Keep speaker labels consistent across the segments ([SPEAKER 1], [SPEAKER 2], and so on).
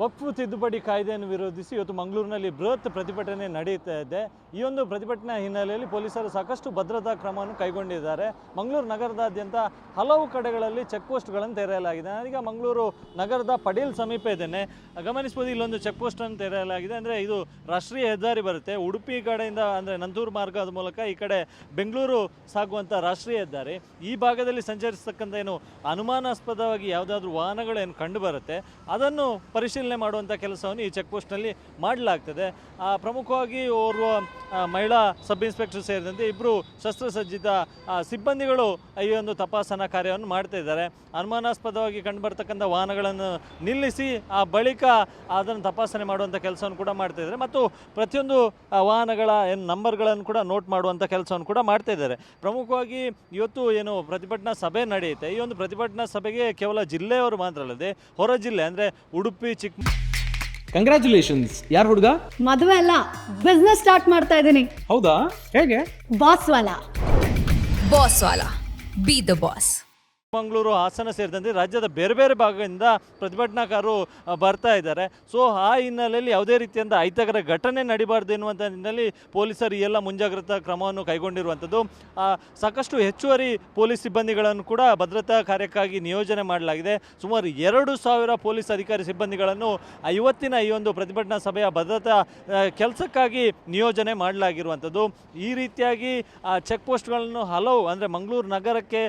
[SPEAKER 1] ವಕ್ಫ್ ತಿದ್ದುಪಡಿ ಕಾಯ್ದೆಯನ್ನು ವಿರೋಧಿಸಿ ಇವತ್ತು ಮಂಗಳೂರಿನಲ್ಲಿ ಬೃಹತ್ ಪ್ರತಿಭಟನೆ ನಡೆಯುತ್ತಾ ಇದೆ. ಈ ಒಂದು ಪ್ರತಿಭಟನಾ ಹಿನ್ನೆಲೆಯಲ್ಲಿ ಪೊಲೀಸರು ಸಾಕಷ್ಟು ಭದ್ರತಾ ಕ್ರಮವನ್ನು ಕೈಗೊಂಡಿದ್ದಾರೆ. ಮಂಗಳೂರು ನಗರದಾದ್ಯಂತ ಹಲವು ಕಡೆಗಳಲ್ಲಿ ಚೆಕ್ ಪೋಸ್ಟ್ಗಳನ್ನು ತೆರೆಯಲಾಗಿದೆ. ನಾನೀಗ ಮಂಗಳೂರು ನಗರದ ಪಡೀಲ್ ಸಮೀಪ ಇದ್ದೇನೆ. ಗಮನಿಸ್ಬೋದು ಇಲ್ಲೊಂದು ಚೆಕ್ ಪೋಸ್ಟನ್ನು ತೆರೆಯಲಾಗಿದೆ. ಅಂದರೆ ಇದು ರಾಷ್ಟ್ರೀಯ ಹೆದ್ದಾರಿ ಬರುತ್ತೆ. ಉಡುಪಿ ಕಡೆಯಿಂದ ಅಂದರೆ ನಂತೂರು ಮಾರ್ಗದ ಮೂಲಕ ಈ ಕಡೆ ಬೆಂಗಳೂರು ಸಾಗುವಂಥ ರಾಷ್ಟ್ರೀಯ ಹೆದ್ದಾರಿ. ಈ ಭಾಗದಲ್ಲಿ ಸಂಚರಿಸತಕ್ಕಂಥ ಏನು ಅನುಮಾನಾಸ್ಪದವಾಗಿ ಯಾವುದಾದ್ರೂ ವಾಹನಗಳು ಏನು ಕಂಡು ಬರುತ್ತೆ ಅದನ್ನು ಪರಿಶೀಲನೆ ಮಾಡುವಂಥ ಕೆಲಸವನ್ನು ಈ ಚೆಕ್ ಪೋಸ್ಟ್ನಲ್ಲಿ ಮಾಡಲಾಗ್ತದೆ ಪ್ರಮುಖವಾಗಿ ಓರ್ವ ಮಹಿಳಾ ಸಬ್ ಇನ್ಸ್ಪೆಕ್ಟರ್ ಸೇರಿದಂತೆ ಇಬ್ಬರು ಶಸ್ತ್ರಸಜ್ಜಿತ ಸಿಬ್ಬಂದಿಗಳು ಈ ಒಂದು ತಪಾಸಣಾ ಕಾರ್ಯವನ್ನು ಮಾಡ್ತಾ ಇದ್ದಾರೆ. ಅನುಮಾನಾಸ್ಪದವಾಗಿ ಕಂಡುಬರ್ತಕ್ಕಂಥ ವಾಹನಗಳನ್ನು ನಿಲ್ಲಿಸಿ, ಆ ಬಳಿಕ ಅದನ್ನು ತಪಾಸಣೆ ಮಾಡುವಂಥ ಕೆಲಸವನ್ನು ಕೂಡ ಮಾಡ್ತಾ ಇದ್ದಾರೆ. ಮತ್ತು ಪ್ರತಿಯೊಂದು ವಾಹನಗಳ ಏನು ನಂಬರ್ಗಳನ್ನು ಕೂಡ ನೋಟ್ ಮಾಡುವಂಥ ಕೆಲಸವನ್ನು ಕೂಡ ಮಾಡ್ತಾ ಇದ್ದಾರೆ. ಪ್ರಮುಖವಾಗಿ ಇವತ್ತು ಏನು ಪ್ರತಿಭಟನಾ ಸಭೆ ನಡೆಯುತ್ತೆ. ಈ ಒಂದು ಪ್ರತಿಭಟನಾ ಸಭೆಗೆ ಕೇವಲ ಜಿಲ್ಲೆಯವರು ಮಾತ್ರ ಅಲ್ಲದೆ, ಹೊರ ಜಿಲ್ಲೆ ಅಂದರೆ ಉಡುಪಿ ಚಿಕ್ಕ
[SPEAKER 2] ಕಂಗ್ರ್ಯಾಚುಲೇಷನ್ಸ್ ಯಾರು ಹುಡುಗ?
[SPEAKER 3] ಮದುವೆ ಅಲ್ಲ ಬಿಸ್ನೆಸ್ ಸ್ಟಾರ್ಟ್ ಮಾಡ್ತಾ ಇದ್ದೀನಿ
[SPEAKER 2] ಹೌದಾ? ಹೇಗೆ?
[SPEAKER 3] ಬಾಸ್ ವಾಲಾ.
[SPEAKER 4] Boss Vala. Be the boss.
[SPEAKER 1] Mangaluru Hassan ಸೇರಿದಂತೆ ರಾಜ್ಯದ ಬೇರೆ ಬೇರೆ ಭಾಗದಿಂದ ಪ್ರತಿಭಟನಾಕಾರರು ಬರ್ತಾ ಇದ್ದಾರೆ. ಸೊ, ಆ ಹಿನ್ನೆಲೆಯಲ್ಲಿ ಯಾವುದೇ ರೀತಿಯಿಂದ ಅಹಿತಕರ ಘಟನೆ ನಡಿಬಾರ್ದು ಎನ್ನುವಂಥ ನಿಟ್ಟಿನಲ್ಲಿ ಪೊಲೀಸರು ಎಲ್ಲ ಮುಂಜಾಗ್ರತಾ ಕ್ರಮವನ್ನು ಕೈಗೊಂಡಿರುವಂಥದ್ದು. ಸಾಕಷ್ಟು ಹೆಚ್ಚುವರಿ ಪೊಲೀಸ್ ಸಿಬ್ಬಂದಿಗಳನ್ನು ಕೂಡ ಭದ್ರತಾ ಕಾರ್ಯಕ್ಕಾಗಿ ನಿಯೋಜನೆ ಮಾಡಲಾಗಿದೆ. ಸುಮಾರು ಎರಡು ಸಾವಿರ ಪೊಲೀಸ್ ಅಧಿಕಾರಿ ಸಿಬ್ಬಂದಿಗಳನ್ನು ಐವತ್ತಿನ ಈ ಒಂದು ಪ್ರತಿಭಟನಾ ಸಭೆಯ ಭದ್ರತಾ ಕೆಲಸಕ್ಕಾಗಿ ನಿಯೋಜನೆ ಮಾಡಲಾಗಿರುವಂಥದ್ದು. ಈ ರೀತಿಯಾಗಿ ಚೆಕ್ ಪೋಸ್ಟ್ಗಳನ್ನು ಹಲವು, ಅಂದರೆ ಮಂಗಳೂರು ನಗರಕ್ಕೆ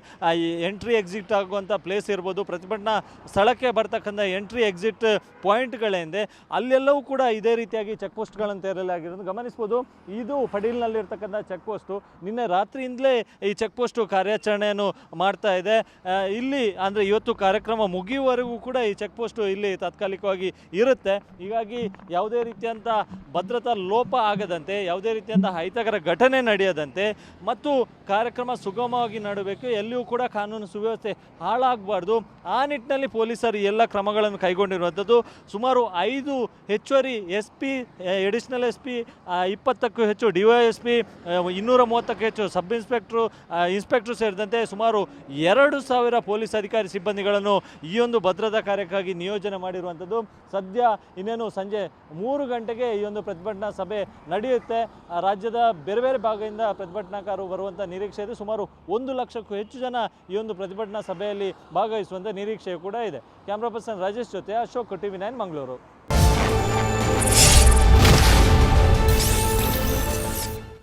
[SPEAKER 1] ಎಂಟ್ರಿ ಎಕ್ಸಿಟ್ ಆಗುವಂಥ ಪ್ಲೇಸ್ ಇರ್ಬೋದು. ಪ್ರತಿಭಟನಾ ಸ್ಥಳಕ್ಕೆ ಬರ್ತಕ್ಕಂಥ ಎಂಟ್ರಿ ಎಕ್ಸಿಟ್ ಪಾಯಿಂಟ್ಗಳೇಂದೆ ಅಲ್ಲೆಲ್ಲವೂ ಕೂಡ ಇದೇ ರೀತಿಯಾಗಿ ಚೆಕ್ ಪೋಸ್ಟ್ಗಳನ್ನು ತೆರಲಾಗಿರೋದು ಗಮನಿಸ್ಬೋದು, ಇದು ಪಡೀಲ್ನಲ್ಲಿರ್ತಕ್ಕಂಥ ಚೆಕ್ ಪೋಸ್ಟು ನಿನ್ನೆ ರಾತ್ರಿಯಿಂದಲೇ ಈ ಚೆಕ್ ಪೋಸ್ಟು ಕಾರ್ಯಾಚರಣೆಯನ್ನು ಮಾಡ್ತಾ ಇದೆ. ಇಲ್ಲಿ ಅಂದರೆ ಇವತ್ತು ಕಾರ್ಯಕ್ರಮ ಮುಗಿಯುವವರೆಗೂ ಕೂಡ ಈ ಚೆಕ್ ಪೋಸ್ಟು ಇಲ್ಲಿ ತಾತ್ಕಾಲಿಕವಾಗಿ ಇರುತ್ತೆ. ಹೀಗಾಗಿ ಯಾವುದೇ ರೀತಿಯಂಥ ಭದ್ರತಾ ಲೋಪ ಆಗದಂತೆ, ಯಾವುದೇ ರೀತಿಯಂಥ ಅಹಿತಕರ ಘಟನೆ ನಡೆಯದಂತೆ, ಮತ್ತು ಕಾರ್ಯಕ್ರಮ ಸುಗಮವಾಗಿ ನಡಬೇಕು. ಎಲ್ಲಿಯೂ ಕೂಡ ಕಾನೂನು ಸುವ್ಯವಸ್ಥೆ ಹಾಳಾಗಬಾರ್ದು. ಆ ನಿಟ್ಟಿನಲ್ಲಿ ಪೊಲೀಸರು ಎಲ್ಲ ಕ್ರಮಗಳನ್ನು ಕೈಗೊಂಡಿರುವಂಥದ್ದು. ಸುಮಾರು ಐದು ಹೆಚ್ಚುವರಿ S P additional S P ಇಪ್ಪತ್ತಕ್ಕೂ ಹೆಚ್ಚು ಡಿ ವೈ ಎಸ್ ಪಿ ಇನ್ನೂರ ಮೂವತ್ತಕ್ಕೂ ಹೆಚ್ಚು ಸಬ್ ಇನ್ಸ್ಪೆಕ್ಟ್ರು ಇನ್ಸ್ಪೆಕ್ಟ್ರು ಸೇರಿದಂತೆ ಸುಮಾರು ಎರಡು ಸಾವಿರ ಪೊಲೀಸ್ ಅಧಿಕಾರಿ ಸಿಬ್ಬಂದಿಗಳನ್ನು ಈ ಒಂದು ಭದ್ರತಾ ಕಾರ್ಯಕ್ಕಾಗಿ ನಿಯೋಜನೆ ಮಾಡಿರುವಂಥದ್ದು. ಸದ್ಯ ಇನ್ನೇನು ಸಂಜೆ ಮೂರು ಗಂಟೆಗೆ ಈ ಒಂದು ಪ್ರತಿಭಟನಾ ಸಭೆ ನಡೆಯುತ್ತೆ. ರಾಜ್ಯದ ಬೇರೆ ಬೇರೆ ಭಾಗದಿಂದ ಪ್ರತಿಭಟನಾಕಾರರು ಬರುವಂಥ ನಿರೀಕ್ಷೆ ಇದೆ. ಸುಮಾರು ಒಂದು ಲಕ್ಷಕ್ಕೂ ಹೆಚ್ಚು ಜನ ಈ ಒಂದು ಪ್ರತಿಭಟನಾ ಸಭೆಯಲ್ಲಿ ಭಾಗವಹಿಸುವಂಥ ನಿರೀಕ್ಷೆ ಕೂಡ ಇದೆ. ಕ್ಯಾಮ್ರಾ ಪರ್ಸನ್ ರಾಜೇಶ್ ಜೊತೆ ಅಶೋಕ್ ಟಿವಿ ನೈನ್ ಮಂಗಳೂರು.